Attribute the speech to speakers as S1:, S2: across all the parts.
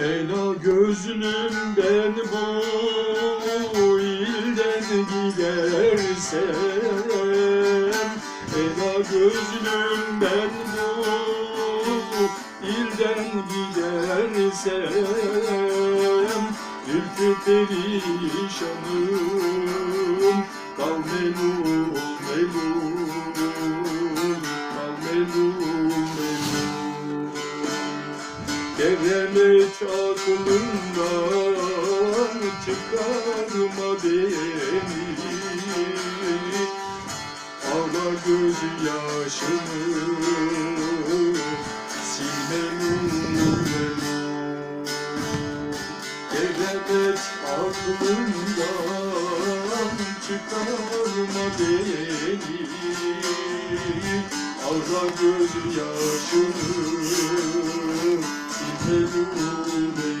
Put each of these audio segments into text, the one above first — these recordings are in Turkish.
S1: Ela gözlüm ben bu ilden gidersem Ela gözlüm ben bu ilden gidersem Ülkü perişanım Kal melul Gevemek aklımdan çıkarma beni. Ağla gözyaşımı silme nurlarım Gevemek aklımdan çıkarma beni. Ağla gözyaşımı silme takma başına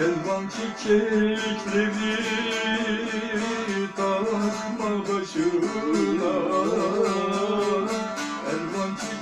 S1: Elvan çiçekleri takma başına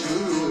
S1: You.